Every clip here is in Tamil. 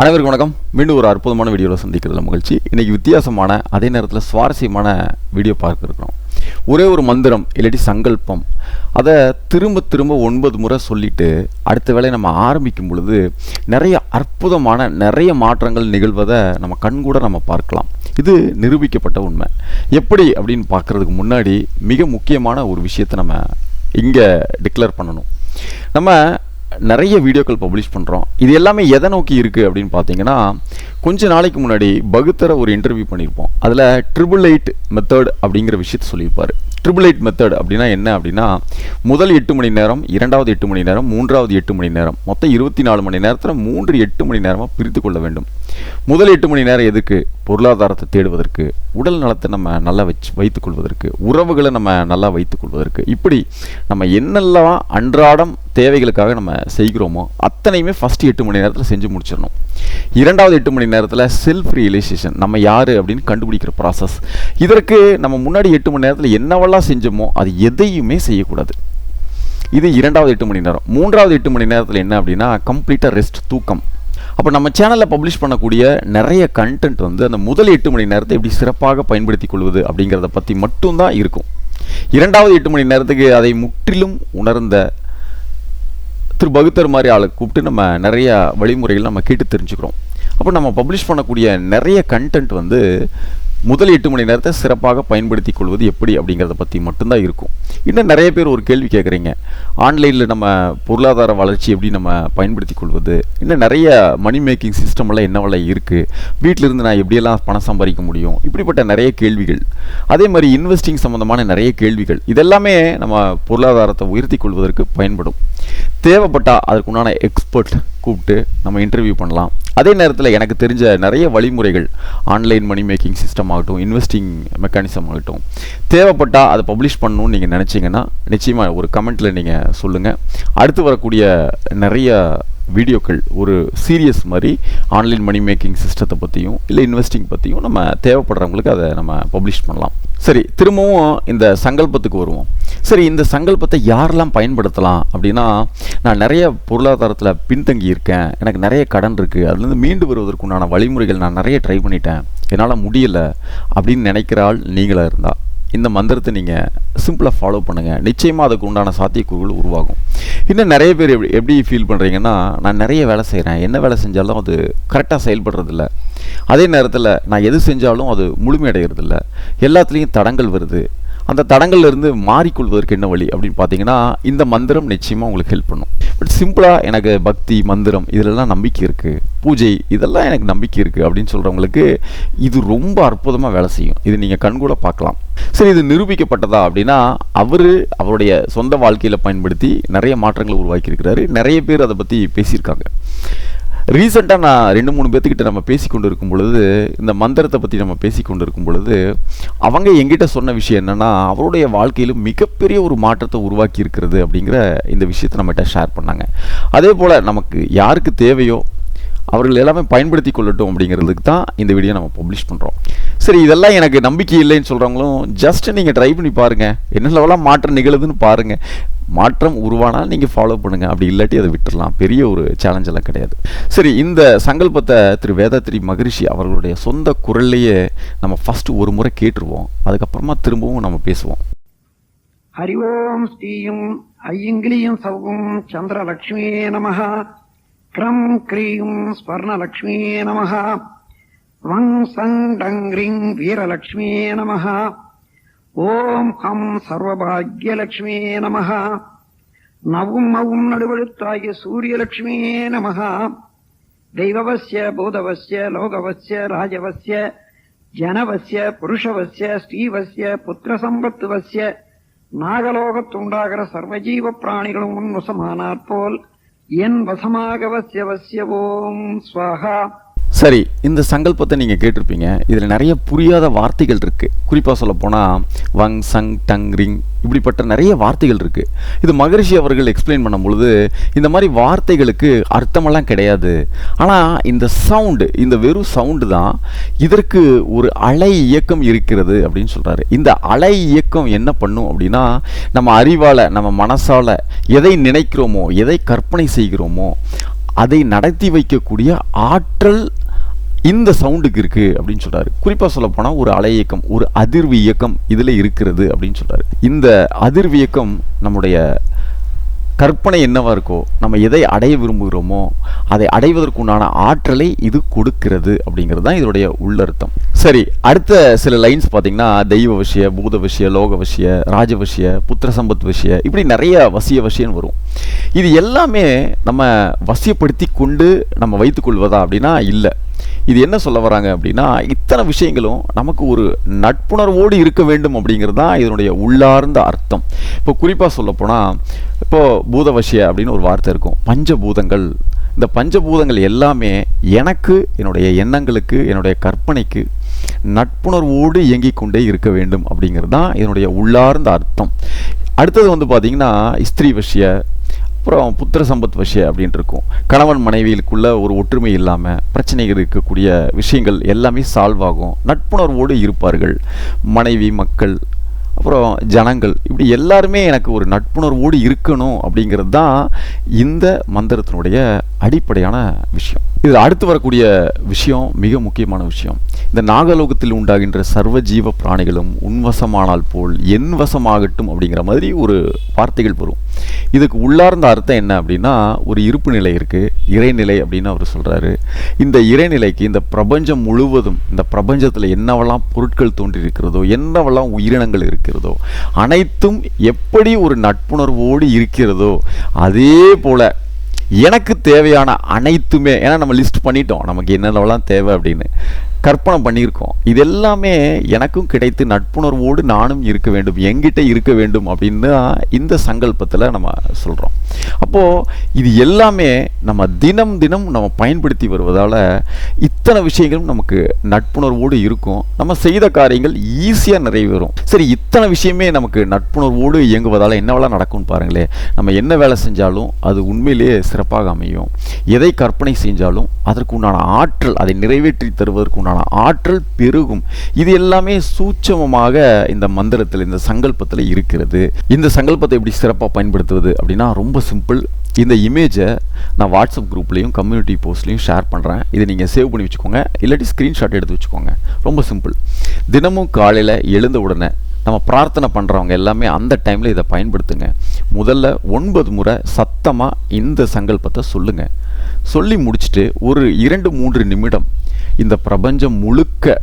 அனைவருக்கும் வணக்கம். மீண்டும் ஒரு அற்புதமான வீடியோவில் சந்திக்கிறதுல மகிழ்ச்சி. இன்றைக்கி வித்தியாசமான அதே நேரத்தில் சுவாரஸ்யமான வீடியோ பார்க்க இருக்கிறோம் ஒரே ஒரு மந்திரம் இல்லாட்டி சங்கல்பம். அதை திரும்ப திரும்ப ஒன்பது முறை சொல்லிட்டு அடுத்த வேலையை நம்ம ஆரம்பிக்கும் பொழுது நிறைய அற்புதமான நிறைய மாற்றங்கள் நிகழ்வதை நம்ம கண்கூட நம்ம பார்க்கலாம். இது நிரூபிக்கப்பட்ட உண்மை. எப்படி அப்படின்னு பார்க்குறதுக்கு முன்னாடி மிக முக்கியமான ஒரு விஷயத்தை நம்ம இங்கே டிக்ளேர் பண்ணணும். நம்ம நிறைய வீடியோக்கள் பப்ளிஷ் பண்ணுறோம் இது எல்லாமே எதை நோக்கி இருக்குது அப்படின்னு பார்த்தீங்கன்னா கொஞ்ச நாளைக்கு முன்னாடி பகுத்தர ஒரு இன்டர்வியூ பண்ணியிருப்போம். அதில் ட்ரிபிள் எயிட் மெத்தட் அப்படிங்கிற விஷயத்த சொல்லியிருப்பார். ட்ரிபிள் எயிட் மெத்தட் அப்படின்னா என்ன அப்படின்னா முதல் எட்டு மணி நேரம் இரண்டாவது எட்டு மணி நேரம் மூன்றாவது எட்டு மணி நேரம். மொத்தம் இருபத்தி நாலு மணி நேரத்தில் மூன்று எட்டு மணி நேரமாக பிரித்து கொள்ள வேண்டும். முதல் எட்டு மணி நேரம் எதுக்கு? பொருளாதாரத்தை தேடுவதற்கு உடல் நலத்தை நம்ம நல்லா வச்சு வைத்துக் கொள்வதற்கு உறவுகளை நம்ம நல்லா வைத்துக் கொள்வதற்கு. இப்படி நம்ம என்னெல்லாம் அன்றாடம் தேவைகளுக்காக நம்ம செய்கிறோமோ அத்தனையுமே ஃபஸ்ட்டு எட்டு மணி நேரத்தில் செஞ்சு முடிச்சிடணும். இரண்டாவது எட்டு மணி நேரத்தில் செல்ஃப் ரியலைசேஷன் நம்ம யார் அப்படின்னு கண்டுபிடிக்கிற ப்ராசஸ் இதற்கு நம்ம முன்னாடி எட்டு மணி நேரத்தில் என்னவெல்லாம் செஞ்சோமோ அது எதையுமே செய்யக்கூடாது. இது இரண்டாவது எட்டு மணி நேரம். மூன்றாவது எட்டு மணி நேரத்தில் என்ன அப்படின்னா கம்ப்ளீட்டாக ரெஸ்ட் தூக்கம். அப்போ நம்ம சேனலில் பப்ளிஷ் பண்ணக்கூடிய நிறைய கண்டென்ட் வந்து அந்த முதல் எட்டு மணி நேரத்தை எப்படி சிறப்பாக பயன்படுத்தி கொள்வது அப்படிங்கிறத பற்றி மட்டும்தான் இருக்கும். இரண்டாவது எட்டு மணி நேரத்துக்கு அதை முற்றிலும் உணர்ந்த திரு பகுத்தர் மாதிரி ஆளை கூப்பிட்டு நம்ம நிறைய வழிமுறைகள் நம்ம கேட்டு தெரிஞ்சுக்கிறோம். அப்போ நம்ம பப்ளிஷ் பண்ணக்கூடிய நிறைய கண்டென்ட் வந்து முதல் எட்டு மணி நேரத்தை சிறப்பாக பயன்படுத்தி கொள்வது எப்படி அப்படிங்கிறத பற்றி மட்டும்தான் இருக்கும். இன்னும் நிறைய பேர் ஒரு கேள்வி கேட்குறீங்க ஆன்லைனில் நம்ம பொருளாதார வளர்ச்சி எப்படி நம்ம பயன்படுத்தி கொள்வது? இன்னும் நிறைய மணி மேக்கிங் சிஸ்டம்லாம் என்னவெல்லாம் இருக்குது வீட்டிலிருந்து நான் எப்படியெல்லாம் பணம் சம்பாதிக்க முடியும்? இப்படிப்பட்ட நிறைய கேள்விகள். அதே மாதிரி இன்வெஸ்டிங் சம்மந்தமான நிறைய கேள்விகள். இதெல்லாமே நம்ம பொருளாதாரத்தை உயர்த்தி கொள்வதற்கு பயன்படும். தேவைப்பட்டால் அதுக்குண்டான எக்ஸ்பர்ட் கூப்பிட்டு நம்ம இன்டர்வியூ பண்ணலாம். அதே நேரத்தில் எனக்கு தெரிஞ்ச நிறைய வழிமுறைகள் ஆன்லைன் மணி மேக்கிங் சிஸ்டம் ஆகட்டும் இன்வெஸ்டிங் மெக்கானிசம் ஆகட்டும் தேவைப்பட்டால் அதை பப்ளிஷ் பண்ணணும்னு நீங்கள் நினச்சிங்கன்னா நிச்சயமாக ஒரு கமெண்ட்டில் நீங்கள் சொல்லுங்கள் அடுத்து வரக்கூடிய நிறைய வீடியோக்கள் ஒரு சீரியஸ் மாதிரி ஆன்லைன் மணி மேக்கிங் சிஸ்டத்தை பற்றியும் இல்லை இன்வெஸ்டிங் பற்றியும் நம்ம தேவைப்படுறவங்களுக்கு அதை நம்ம பப்ளிஷ் பண்ணலாம். சரி திரும்பவும் இந்த சங்கல்பத்துக்கு வருவோம். சரி இந்த சங்கல்பத்தை யாரெல்லாம் பயன்படுத்தலாம் அப்படின்னா நான் நிறைய பொருளாதாரத்தில் பின்தங்கி இருக்கேன். எனக்கு நிறைய கடன் இருக்குது அதுலேருந்து மீண்டு வருவதற்குண்டான வழிமுறைகள் நான் நிறைய ட்ரை பண்ணிட்டேன். என்னால் முடியலை அப்படின்னு நினைக்கிற ஆள் நீங்களாக இருந்தால் இந்த மந்திரத்தை நீங்கள் சிம்பிளாக ஃபாலோ பண்ணுங்கள் நிச்சயமாக அதுக்கு உண்டான சாத்தியக்கூறுகள் உருவாகும். இன்னும் நிறைய பேர் எப்படி எப்படி ஃபீல் பண்ணுறீங்கன்னா நான் நிறைய வேலை செய்கிறேன் என்ன வேலை செஞ்சாலும் அது கரெக்டாக செயல்படுறதில்ல. அதே நேரத்தில் நான் எது செஞ்சாலும் அது முழுமையடைகிறதில்ல எல்லாத்துலேயும் தடங்கள் வருது. அந்த தடங்கள்லேருந்து மாறிக்கொள்வதற்கு என்ன வழி அப்படின்னு பார்த்தீங்கன்னா இந்த மந்திரம் நிச்சயமாக உங்களுக்கு ஹெல்ப் பண்ணும். பட் சிம்பிளாக எனக்கு பக்தி மந்திரம் இதிலெல்லாம் நம்பிக்கை இருக்குது பூஜை இதெல்லாம் எனக்கு நம்பிக்கை இருக்குது அப்படின்னு சொல்கிறவங்களுக்கு இது ரொம்ப அற்புதமாக வேலை செய்யும். இது நீங்கள் கண்கூட பார்க்கலாம். சரி இது நிரூபிக்கப்பட்டதா அப்படின்னா அவர் அவருடைய சொந்த வாழ்க்கையில் பயன்படுத்தி நிறைய மாற்றங்களை உருவாக்கியிருக்கிறாரு. நிறைய பேர் அதை பற்றி பேசியிருக்காங்க. ரீசெண்டாக நான் ரெண்டு மூணு பேர்த்துக்கிட்ட நம்ம பேசி கொண்டு இருக்கும் பொழுது இந்த மந்திரத்தை பற்றி நம்ம பேசி கொண்டு இருக்கும் பொழுது அவங்க எங்கிட்ட சொன்ன விஷயம் என்னென்னா அவருடைய வாழ்க்கையில் மிகப்பெரிய ஒரு மாற்றத்தை உருவாக்கி இருக்கிறது அப்படிங்கிற இந்த விஷயத்தை நம்மகிட்ட ஷேர் பண்ணாங்க. அதே போல் நமக்கு யாருக்கு தேவையோ அவர்கள் எல்லாமே பயன்படுத்தி கொள்ளட்டும் அப்படிங்கிறதுக்கு தான் இந்த வீடியோ நம்ம பப்ளிஷ் பண்ணுறோம் சரி இதெல்லாம் எனக்கு நம்பிக்கை இல்லைன்னு சொல்கிறவங்களும் ஜஸ்ட் நீங்கள் ட்ரை பண்ணி பாருங்கள் என்ன லெவலாக மாற்றம் நிகழுதுன்னு பாருங்கள் மாற்றம் உருவானால் நீங்கள் ஃபாலோ பண்ணுங்கள் அப்படி இல்லாட்டி அதை விட்டுடலாம் பெரிய ஒரு சேலஞ்செல்லாம் கிடையாது. சரி இந்த சங்கல்பத்தை திரு வேதாத்ரி மகரிஷி அவர்களுடைய சொந்த குரல்லையே நம்ம ஃபஸ்ட்டு ஒரு முறை கேட்டுருவோம். அதுக்கப்புறமா திரும்பவும் நம்ம பேசுவோம். ஹரிஓம் ஸ்ரீயும் ஐயங்கிலியும் சௌகும் சந்திரலக்ஷ்மியே நமகா கிரம் கிரீம் ஸ்வர்ணலக்ஷ்மியே நமகா வங் சங் டங் வீரலக்ஷ்மியே நமகா ஓம் ஹம் சர்வபாகியலட்சுமியே நமகா நவும் மவும் நடுவழுத்தாகிய சூரியலட்சுமியே நமகா தெய்வவசிய பூதவசிய லோகவசிய ராஜவசிய ஜனவசிய புருஷவசிய ஸ்ரீவசிய புத்திர சம்பத்துவசிய நாகலோகத்துண்டாகிற சர்வஜீவ பிராணிகளும் உன் வசமானாற்போல் என் வசமாக வசிய வசிய ஸ்வாகா சரி இந்த சங்கல்பத்தை நீங்கள் கேட்டிருப்பீங்க. இதில் நிறைய புரியாத வார்த்தைகள் இருக்குது குறிப்பாக சொல்லப்போனால் வங் சங் டங் ரிங் இப்படிப்பட்ட நிறைய வார்த்தைகள் இருக்குது இது மகரிஷி அவர்கள் எக்ஸ்பிளைன் பண்ணும் பொழுது இந்த மாதிரி வார்த்தைகளுக்கு அர்த்தமெல்லாம் கிடையாது. ஆனால் இந்த சவுண்டு இந்த வெறும் சவுண்டு தான் இதற்கு ஒரு அலை இயக்கம் இருக்கிறது அப்படின்னு சொல்கிறாரு இந்த அலை இயக்கம் என்ன பண்ணும் அப்படின்னா நம்ம அறிவால் நம்ம மனசால் எதை நினைக்கிறோமோ எதை கற்பனை செய்கிறோமோ அதை நடத்தி வைக்கக்கூடிய ஆற்றல் இந்த சவுண்டுக்கு இருக்குது அப்படின்னு சொல்கிறாரு குறிப்பாக சொல்ல ஒரு அலை இயக்கம் ஒரு அதிர்வு இயக்கம் இதில் இருக்கிறது அப்படின்னு சொல்கிறார் இந்த அதிர்வு இயக்கம் நம்முடைய கற்பனை என்னவாக இருக்கோ நம்ம எதை அடைய விரும்புகிறோமோ அதை அடைவதற்குண்டான ஆற்றலை இது கொடுக்கிறது அப்படிங்கிறது தான் இதனுடைய உள்ளர்த்தம். சரி அடுத்த சில லைன்ஸ் பார்த்தீங்கன்னா தெய்வ விஷய பூத விஷய லோக விஷய ராஜ விஷய புத்திர சம்பத் விஷய இப்படி நிறைய வசிய விஷயம் வரும். இது எல்லாமே நம்ம வசியப்படுத்தி கொண்டு நம்ம வைத்துக்கொள்வதா அப்படின்னா இல்லை. இது என்ன சொல்ல வராங்க அப்படின்னா இத்தனை விஷயங்களும் நமக்கு ஒரு நட்புணர்வோடு இருக்க வேண்டும் அப்படிங்கிறது தான் இதனுடைய உள்ளார்ந்த அர்த்தம். இப்போ குறிப்பாக சொல்லப்போனால் இப்போது பூதவசிய அப்படின்னு ஒரு வார்த்தை இருக்கும். பஞ்சபூதங்கள். இந்த பஞ்சபூதங்கள் எல்லாமே எனக்கு என்னுடைய எண்ணங்களுக்கு என்னுடைய கற்பனைக்கு நட்புணர்வோடு இயங்கிக் கொண்டே இருக்க வேண்டும் அப்படிங்கிறது தான் இதனுடைய உள்ளார்ந்த அர்த்தம். அடுத்தது வந்து பார்த்திங்கன்னா ஸ்திரீ வசிய அப்புறம் புத்திர சம்பத் விஷயம் அப்படின்ட்டு இருக்கும். கணவன் மனைவிகளுக்குள்ள ஒரு ஒற்றுமை இல்லாமல் பிரச்சனைகள் இருக்கக்கூடிய விஷயங்கள் எல்லாமே சால்வ் ஆகும். நட்புணர்வோடு இருப்பார்கள். மனைவி மக்கள் அப்புறம் ஜனங்கள். இப்படி எல்லாருமே எனக்கு ஒரு நட்புணர்வோடு இருக்கணும் அப்படிங்கிறது தான் இந்த மந்திரத்தினுடைய அடிப்படையான விஷயம். இதில் அடுத்து வரக்கூடிய விஷயம் மிக முக்கியமான விஷயம். இந்த நாகலோகத்தில் உண்டாகின்ற சர்வ ஜீவ பிராணிகளும் உன்வசமானால் போல் என் வசமாகட்டும் அப்படிங்கிற மாதிரி ஒரு வார்த்தைகள் வரும். இதுக்கு உள்ளார்ந்த அர்த்தம் என்ன அப்படின்னா ஒரு இருப்பு நிலை இருக்குது இறைநிலை அப்படின்னு அவர் சொல்கிறாரு இந்த இறைநிலைக்கு இந்த பிரபஞ்சம் முழுவதும் இந்த பிரபஞ்சத்தில் என்னவெல்லாம் பொருட்கள் தோன்றி இருக்கிறதோ என்னவெல்லாம் உயிரினங்கள் இருக்கிறதோ அனைத்தும் எப்படி ஒரு நட்புணர்வோடு இருக்கிறதோ அதே போல் எனக்கு தேவையான அனைத்துமே ஏன்னா நம்ம லிஸ்ட் பண்ணிட்டோம். நமக்கு என்னென்னலாம் தேவை அப்படின்னு. கற்பனை பண்ணியிருக்கோம். இது எல்லாமே எனக்கும் கிடைத்து நட்புணர்வோடு நானும் இருக்க வேண்டும் எங்கிட்ட இருக்க வேண்டும் அப்படின்னு தான் இந்த சங்கல்பத்தில் நம்ம சொல்கிறோம் அப்போது இது எல்லாமே நம்ம தினம் தினம் நம்ம பயன்படுத்தி வருவதால் இத்தனை விஷயங்களும் நமக்கு நட்புணர்வோடு இருக்கும். நம்ம செய்த காரியங்கள் ஈஸியாக நிறைவேறும். சரி இத்தனை விஷயமே நமக்கு நட்புணர்வோடு இயங்குவதால் என்னவெல்லாம் நடக்கும்னு பாருங்களேன். நம்ம என்ன வேலை செஞ்சாலும் அது உண்மையிலேயே சிறப்பாக அமையும். எதை கற்பனை செஞ்சாலும் அதற்கு உண்டான ஆற்றல் அதை நிறைவேற்றி தருவதற்கு உண்டான ஆற்றல் பெருகும். இது எல்லாமே சூட்சமமாக இந்த மந்திரத்தில் இந்த சங்கல்பத்தில் இருக்கிறது. இந்த சங்கல்பத்தை எப்படி சிறப்பாக பயன்படுத்துவது அப்படின்னா ரொம்ப சிம்பிள். இந்த இமேஜை நான் வாட்ஸ்அப் குரூப்லேயும் கம்யூனிட்டி போஸ்ட்லேயும் ஷேர் பண்ணுறேன் இதை நீங்கள் சேவ் பண்ணி வச்சுக்கோங்க. இல்லாட்டி ஸ்க்ரீன்ஷாட் எடுத்து வச்சுக்கோங்க. ரொம்ப சிம்பிள். தினமும் காலையில் எழுந்த உடனே நம்ம பிரார்த்தனை பண்ணுறவங்க எல்லாமே அந்த டைமில் இதை பயன்படுத்துங்க. முதல்ல ஒன்பது முறை சத்தமாக இந்த சங்கல்பத்தை சொல்லுங்கள் சொல்லி முடிச்சுட்டு ஒரு இரண்டு மூன்று நிமிடம் இந்த பிரபஞ்சம் முழுக்க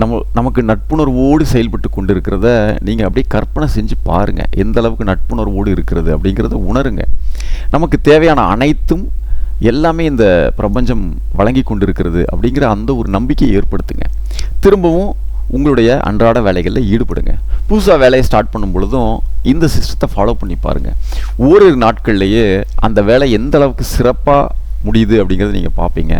நம்ம நமக்கு நட்புணர்வோடு செயல்பட்டு கொண்டு இருக்கிறத நீங்கள் அப்படியே கற்பனை செஞ்சு பாருங்கள் எந்த அளவுக்கு நட்புணர்வோடு இருக்கிறது அப்படிங்கிறத உணருங்க. நமக்கு தேவையான அனைத்தும் எல்லாமே இந்த பிரபஞ்சம் வழங்கி கொண்டிருக்கிறது அப்படிங்கிற அந்த ஒரு நம்பிக்கையை ஏற்படுத்துங்க. திரும்பவும் உங்களுடைய அன்றாட வேலைகளில் ஈடுபடுங்க. புதுசாக வேலையை ஸ்டார்ட் பண்ணும் பொழுதும் இந்த சிஸ்டத்தை ஃபாலோ பண்ணி பாருங்கள் ஓரிரு நாட்கள்லேயே அந்த வேலை எந்த அளவுக்கு சிறப்பாக முடியுது அப்படிங்கிறத நீங்கள் பார்ப்பீங்க.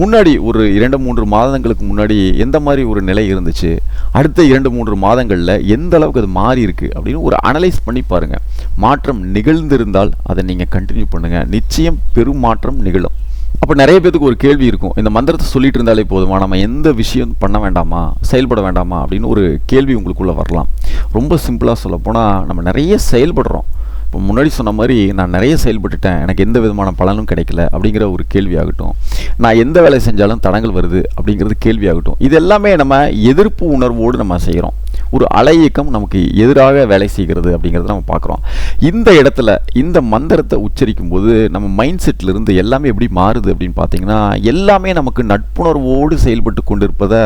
முன்னாடி ஒரு இரண்டு மூன்று மாதங்களுக்கு முன்னாடி எந்த மாதிரி ஒரு நிலை இருந்துச்சு? அடுத்த இரண்டு மூன்று மாதங்களில் எந்த அளவுக்கு அது மாறி இருக்கு அப்படின்னு ஒரு அனலைஸ் பண்ணி பாருங்கள் மாற்றம் நிகழ்ந்திருந்தால் அதை நீங்கள் கண்டினியூ பண்ணுங்கள் நிச்சயம் பெரும் மாற்றம் நிகழும். அப்போ நிறைய பேத்துக்கு ஒரு கேள்வி இருக்கும். இந்த மந்திரத்தை சொல்லிட்டு இருந்தாலே போதுமா? நம்ம எந்த விஷயம் பண்ண வேண்டாமா? செயல்பட வேண்டாமா? அப்படின்னு ஒரு கேள்வி உங்களுக்குள்ளே வரலாம். ரொம்ப சிம்பிளாக சொல்லப்போனால் நம்ம நிறைய செயல்படுறோம். இப்போ முன்னாடி சொன்ன மாதிரி நான் நிறைய செயல்பட்டுட்டேன். எனக்கு எந்த விதமான பலனும் கிடைக்கல அப்படிங்கிற ஒரு கேள்வியாகட்டும். நான் எந்த வேலை செஞ்சாலும் தடங்கள் வருது அப்படிங்கிறது கேள்வியாகட்டும். இது எல்லாமே நம்ம எதிர்ப்பு உணர்வோடு நம்ம செய்கிறோம். ஒரு அலை இயக்கம் நமக்கு எதிராக வேலை செய்கிறது அப்படிங்கிறத நம்ம பார்க்குறோம். இந்த இடத்துல இந்த மந்திரத்தை உச்சரிக்கும் போது நம்ம மைண்ட் செட்டில் இருந்து எல்லாமே எப்படி மாறுது அப்படின்னு பார்த்தீங்கன்னா எல்லாமே நமக்கு நட்புணர்வோடு செயல்பட்டு கொண்டிருப்பதை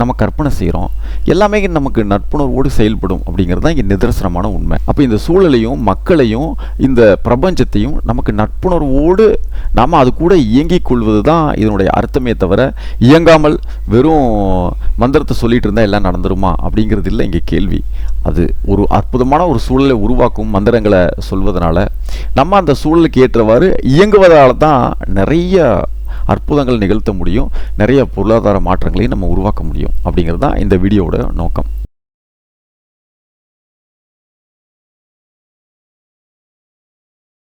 நம்ம கற்பனை செய்கிறோம். எல்லாமே நமக்கு நட்புணர்வோடு செயல்படும் அப்படிங்கிறது தான் இங்கே நிதர்சனமான உண்மை. அப்போ இந்த சூழலையும் மக்களையும் இந்த பிரபஞ்சத்தையும் நமக்கு நட்புணர்வோடு நாம் அது கூட இயங்கிக் கொள்வது தான் இதனுடைய அர்த்தமே தவிர இயங்காமல் வெறும் மந்திரத்தை சொல்லிட்டு இருந்தால் எல்லாம் நடந்துருமா அப்படிங்கிறது இல்லை இங்கே கேள்வி. அது ஒரு அற்புதமான ஒரு சூழலை உருவாக்கும் மந்திரங்களை சொல்வதனால நம்ம அந்த சூழலுக்கு ஏற்றவாறு இயங்குவதால் தான் நிறைய அற்புதங்கள் நிகழ்த்த முடியும் நிறைய பொருளாதார மாற்றங்களையும் நம்ம உருவாக்க முடியும் அப்படிங்கிறது தான் இந்த வீடியோவோட நோக்கம்.